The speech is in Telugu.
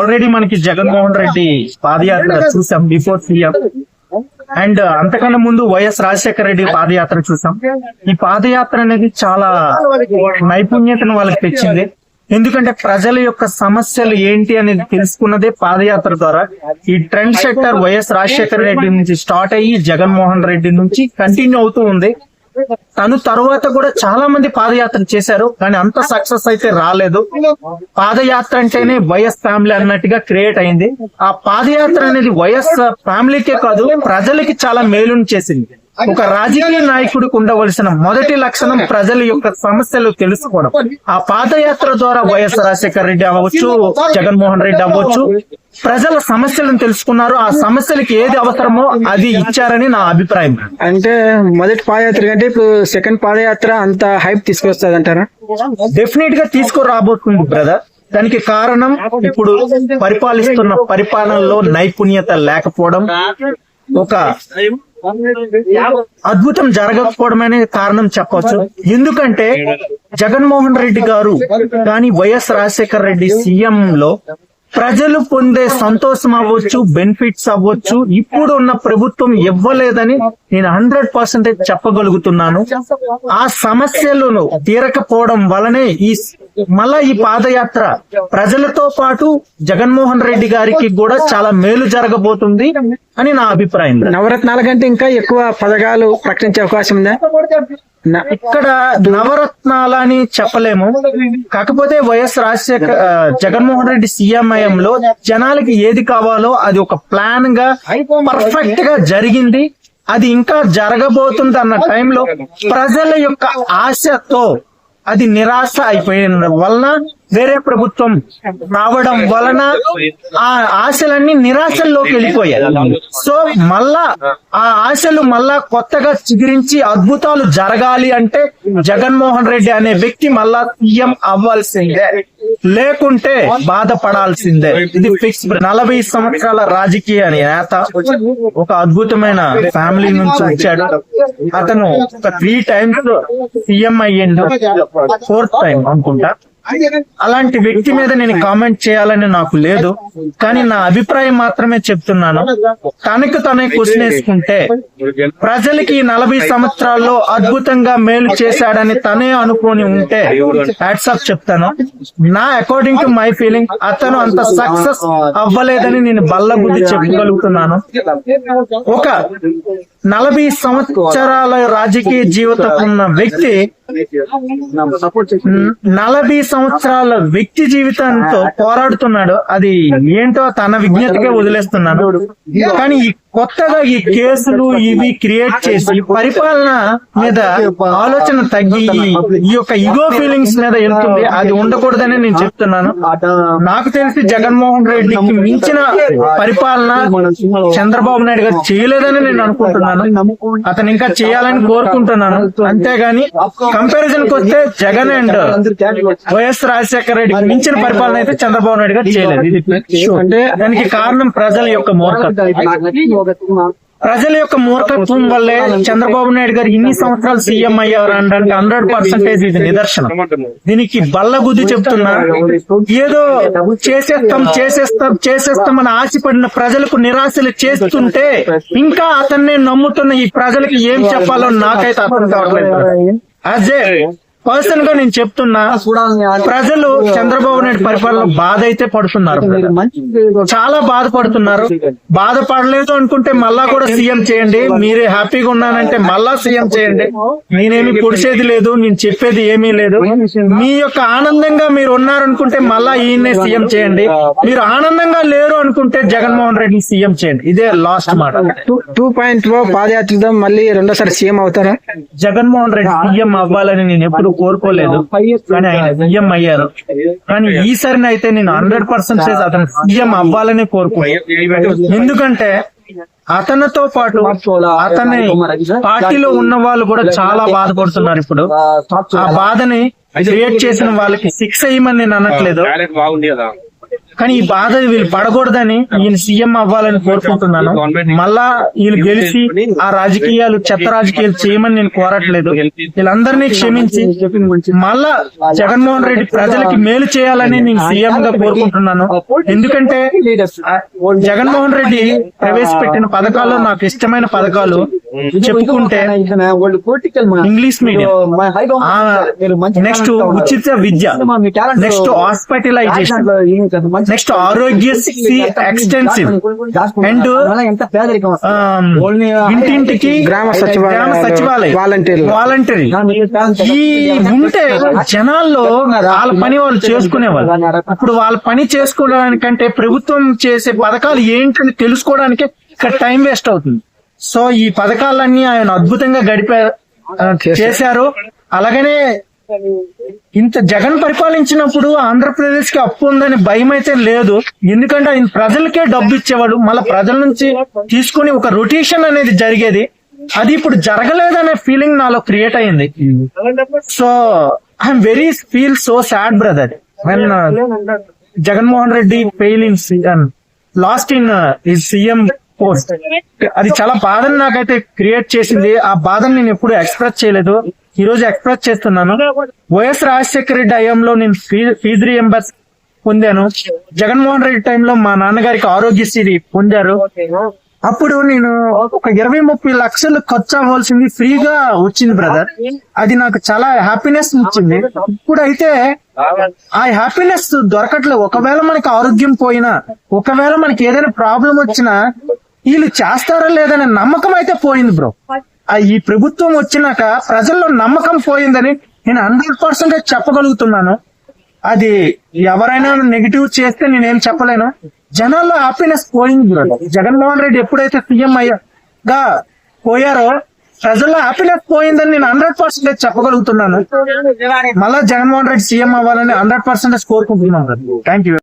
ఆల్రెడీ మనకి జగన్మోహన్ రెడ్డి పాదయాత్ర చూసాం బిఫోర్ సీఎం అండ్ అంతకన్నా ముందు వైఎస్ రాజశేఖర రెడ్డి పాదయాత్ర చూసాం. ఈ పాదయాత్ర అనేది చాలా నైపుణ్యతను వాళ్ళకి తెచ్చింది. ఎందుకంటే ప్రజల యొక్క సమస్యలు ఏంటి అనేది తెలుసుకున్నదే పాదయాత్ర ద్వారా. ఈ trend sector YS Rajasekhara Reddy నుంచి స్టార్ట్ అయ్యి జగన్మోహన్ రెడ్డి నుంచి కంటిన్యూ అవుతూ ఉంది. తను తర్వాత కూడా చాలా మంది పాదయాత్ర చేశారు కానీ అంత సక్సెస్ అయితే రాలేదు. పాదయాత్ర అంటేనే వైఎస్ ఫ్యామిలీ అన్నట్టుగా క్రియేట్ అయింది. ఆ పాదయాత్ర అనేది వైఎస్ ఫ్యామిలీకే కాదు ప్రజలకి చాలా మేలుని చేసింది. ఒక రాజకీయ నాయకుడికి ఉండవలసిన మొదటి లక్షణం ప్రజల యొక్క సమస్యలు తెలుసుకోవడం. ఆ పాదయాత్ర ద్వారా వైఎస్ రాజశేఖర రెడ్డి అవ్వచ్చు జగన్మోహన్ రెడ్డి అవ్వచ్చు ప్రజల సమస్యలను తెలుసుకున్నారు. ఆ సమస్యలకి ఏది అవసరమో అది ఇచ్చారని నా అభిప్రాయం. అంటే మొదటి పాదయాత్ర కంటే ఇప్పుడు సెకండ్ పాదయాత్ర అంత హైప్ తీసుకొస్తుంది అంటారా డెఫినెట్గా తీసుకురాబోతుంది బ్రదర్. దానికి కారణం ఇప్పుడు పరిపాలిస్తున్న పరిపాలనలో నైపుణ్యత లేకపోవడం. ఒక అద్భుతం జరగకపోవడమనే కారణం చెప్పవచ్చు ఎందుకంటే జగన్మోహన్ రెడ్డి గారు కానీ వైఎస్ రాజశేఖర రెడ్డి సీఎం లో ప్రజలు పొందే సంతోషం అవ్వచ్చు బెనిఫిట్స్ అవ్వచ్చు ఇప్పుడు ఉన్న ప్రభుత్వం ఇవ్వలేదని నేను హండ్రెడ్ పర్సెంటేజ్ చెప్పగలుగుతున్నాను. ఆ సమస్యలను తీరకపోవడం వలనే ఈ మళ్ళా ఈ పాదయాత్ర ప్రజలతో పాటు జగన్మోహన్ రెడ్డి గారికి కూడా చాలా మేలు జరగబోతుంది. అని నా అభిప్రాయం నవరత్నాల కంటే ఇంకా ఎక్కువ పథకాలు ప్రకటించే అవకాశం ఉందా? ఇక్కడ నవరత్నాలని చెప్పలేము. కాకపోతే వైఎస్ రాజశేఖర్ జగన్మోహన్ రెడ్డి సీఎం లో జనాలకి ఏది కావాలో అది ఒక ప్లాన్గా పర్ఫెక్ట్గా జరిగింది. అది ఇంకా జరగబోతుంది అన్న టైంలో ప్రజల యొక్క ఆశతో అది నిరాశ అయిపోయిన వలన వేరే ప్రభుత్వం రావడం వలన ఆ ఆశలన్నీ నిరాశల్లోకి వెళ్ళిపోయాయి. సో మళ్ళా ఆ ఆశలు మళ్ళా కొత్తగా చిగురించి అద్భుతాలు జరగాలి అంటే జగన్మోహన్ రెడ్డి అనే వ్యక్తి మళ్ళా సీఎం అవ్వాల్సిందే. లేకుంటే బాధపడాల్సిందే. ఇది ఫిక్స్ నలభై సంవత్సరాల రాజకీయ నేత ఒక అద్భుతమైన ఫ్యామిలీ నుంచి వచ్చాడు. అతను ఒక త్రీ టైమ్స్ సీఎం అయ్యిండు. ఫోర్త్ టైం అనుకుంటా. అలాంటి వ్యక్తి మీద నేను కామెంట్ చేయాలని నాకు లేదు. కానీ నా అభిప్రాయం మాత్రమే చెప్తున్నాను. తనకు తనే క్వశ్చన్ వేసుకుంటే ప్రజలకి ఈ నలభై సంవత్సరాల్లో అద్భుతంగా మేలు చేశాడని తనే అనుకొని ఉంటే హ్యాట్సాప్ చెప్తాను. నా అకార్డింగ్ టు మై ఫీలింగ్ అతను అంత సక్సెస్ అవ్వలేదని నేను బల్లబుద్ధి చెప్పగలుగుతున్నాను. ఒక నలభై సంవత్సరాల రాజకీయ జీవితం ఉన్న వ్యక్తి నలభై సంవత్సరాల వ్యక్తి జీవితంతో పోరాడుతున్నాడు. అది ఏంటో తన విజ్ఞతకే వదిలేస్తున్నాను. కానీ ఈ కొత్తగా ఈ కేసులు ఇవి క్రియేట్ చేసి పరిపాలన మీద ఆలోచన తగ్గి ఈ- ఈ యొక్క ఇగో ఫీలింగ్స్ మీద వెళ్తుంది అది ఉండకూడదని నేను చెప్తున్నాను. నాకు తెలిసి జగన్మోహన్ రెడ్డికి మించిన పరిపాలన చంద్రబాబు నాయుడు గారు చేయలేదని నేను అనుకుంటున్నాను. అతను ఇంకా చేయాలని కోరుకుంటున్నాను. అంతేగాని కంపారిజన్కి వస్తే జగన్ అండ్ వైఎస్ రాజశేఖర రెడ్డికి మించిన పరిపాలన అయితే చంద్రబాబు నాయుడు గారు చేయలేదు. అంటే దానికి కారణం ప్రజల యొక్క మూర్ఖత్వం. ప్రజల యొక్క మూర్ఖత్వం వల్లే చంద్రబాబు నాయుడు గారు ఇన్ని సంవత్సరాలు సీఎం అయ్యారు అంటే హండ్రెడ్ పర్సెంటేజ్ ఇది నిదర్శనం. దీనికి బల్లగుద్ది చెప్తున్నా ఏదో చేసేస్తాం చేసేస్తాం చేసేస్తాం అని ఆశపడిన ప్రజలకు నిరాశలు చేస్తుంటే ఇంకా అతన్నే నమ్ముతున్న ఈ ప్రజలకి ఏం చెప్పాలో నాకైతే అర్థం కావట్లేదు. అదే పర్సన్గా నేను చెప్తున్నా ప్రజలు చంద్రబాబు నాయుడు పరిపాలన బాధ అయితే పడుతున్నారు చాలా బాధపడుతున్నారు. బాధపడలేదు అనుకుంటే మళ్ళా కూడా సీఎం చేయండి. మీరే హ్యాపీగా ఉన్నానంటే మళ్ళా సీఎం చేయండి. నేనేమి పొడిచేది లేదు నేను చెప్పేది ఏమీ లేదు. మీ యొక్క ఆనందంగా మీరు ఉన్నారనుకుంటే మళ్ళా ఈయన్నే సీఎం చేయండి. మీరు ఆనందంగా లేరు అనుకుంటే జగన్మోహన్ రెడ్డి సీఎం చేయండి. ఇదే లాస్ట్ మాట. టూ పాయింట్ ఓ పాదయాత్రతో మళ్ళీ రెండోసారి సీఎం అవుతారా? జగన్మోహన్ రెడ్డి సీఎం అవ్వాలని నేను ఎప్పుడు కోరుకోలేదు. కానీ ఆయన సీఎం అయ్యారు. కానీ ఈసారి అయితే నేను హండ్రెడ్ పర్సెంటేజ్ అతను సీఎం అవ్వాలని కోరుకోలేదు. ఎందుకంటే అతనితో పాటు అతని పార్టీలో ఉన్న వాళ్ళు కూడా చాలా బాధపడుతున్నారు ఇప్పుడు. ఆ బాధని క్రియేట్ చేసిన వాళ్ళకి శిక్ష ఇవ్వమని నేను అనట్లేదు. కానీ ఈ బాధ వీళ్ళు పడకూడదని ఈయన సీఎం అవ్వాలని కోరుకుంటున్నాను. మళ్ళా వీళ్ళు గెలిచి ఆ రాజకీయాలు చెత్త రాజకీయాలు చేయమని నేను కోరట్లేదు. వీళ్ళందరినీ క్షమించి మళ్ళా జగన్మోహన్ రెడ్డి ప్రజలకి మేలు చేయాలని నేను సీఎం గా కోరుకుంటున్నాను. ఎందుకంటే జగన్మోహన్ రెడ్డి ప్రవేశపెట్టిన పథకాల్లో నాకు ఇష్టమైన పథకాలు చెప్పుకుంటే ఇంగ్లీష్ మీడియం నెక్స్ట్ ఉచిత విద్య. Next hospitalization next Aarogyasri extensive and ఇంటింటికి గ్రామ సచివాలయం. వాలంటరీ ఈ ఉంటే జనాల్లో వాళ్ళ పని వాళ్ళు చేసుకునేవాళ్ళు. ఇప్పుడు వాళ్ళ పని చేసుకోవడానికంటే ప్రభుత్వం చేసే పథకాలు ఏంటని తెలుసుకోవడానికి ఇక్కడ టైం వేస్ట్ అవుతుంది. సో ఈ పథకాలన్నీ ఆయన అద్భుతంగా గడిపారు ఆ, చేశారు. అలాగనే ఇంత జగన్ పరిపాలించినప్పుడు ఆంధ్రప్రదేశ్కి అప్పు ఉందని భయం అయితే లేదు. ఎందుకంటే ఆయన ప్రజలకే డబ్బు ఇచ్చేవాడు. మళ్ళీ ప్రజల నుంచి తీసుకుని ఒక రొటేషన్ అనేది జరిగేది. అది ఇప్పుడు జరగలేదనే ఫీలింగ్ నాలో క్రియేట్ అయింది. So I'm very feel so sad brother. When Jaganmohan Reddy fail in last in ఈ సీఎం పోస్ట్ అది చాలా బాధను నాకైతే క్రియేట్ చేసింది. ఆ బాధను నేను ఎప్పుడు ఎక్స్ప్రెస్ చేయలేదు. ఈ రోజు ఎక్స్ప్రెస్ చేస్తున్నాను. వైఎస్ రాజశేఖర రెడ్డి హయాంలో నేను ఫీజు రియంబర్స్ పొందాను. జగన్మోహన్ రెడ్డి టైంలో మా నాన్నగారికి ఆరోగ్యశ్రీ పొందారు. అప్పుడు నేను ఒక ఇరవై ముప్పై లక్షలు ఖర్చు అవ్వాల్సింది ఫ్రీగా వచ్చింది బ్రదర్. అది నాకు చాలా హ్యాపీనెస్ ఇచ్చింది. ఇప్పుడైతే ఆ హ్యాపీనెస్ దొరకట్లేదు. ఒకవేళ మనకి ఆరోగ్యం పోయినా ఒకవేళ మనకి ఏదైనా ప్రాబ్లం వచ్చినా వీళ్ళు చేస్తారా లేదనే నమ్మకం అయితే పోయింది బ్రో. ఈ ప్రభుత్వం వచ్చినాక ప్రజల్లో నమ్మకం పోయిందని నేను హండ్రెడ్ పర్సెంట్ చెప్పగలుగుతున్నాను. అది ఎవరైనా నెగిటివ్ చేస్తే నేనేం చెప్పలేను. జనాల్లో హ్యాపీనెస్ పోయింది బ్రో. జగన్మోహన్ రెడ్డి ఎప్పుడైతే సీఎం అయ్యాగా పోయారో ప్రజల్లో హ్యాపీనెస్ పోయిందని నేను హండ్రెడ్ పర్సెంటేజ్ చెప్పగలుగుతున్నాను. మళ్ళా జగన్మోహన్ రెడ్డి సీఎం అవ్వాలని హండ్రెడ్ పర్సెంటేజ్ కోరుకుంటున్నాను థ్యాంక్ యూ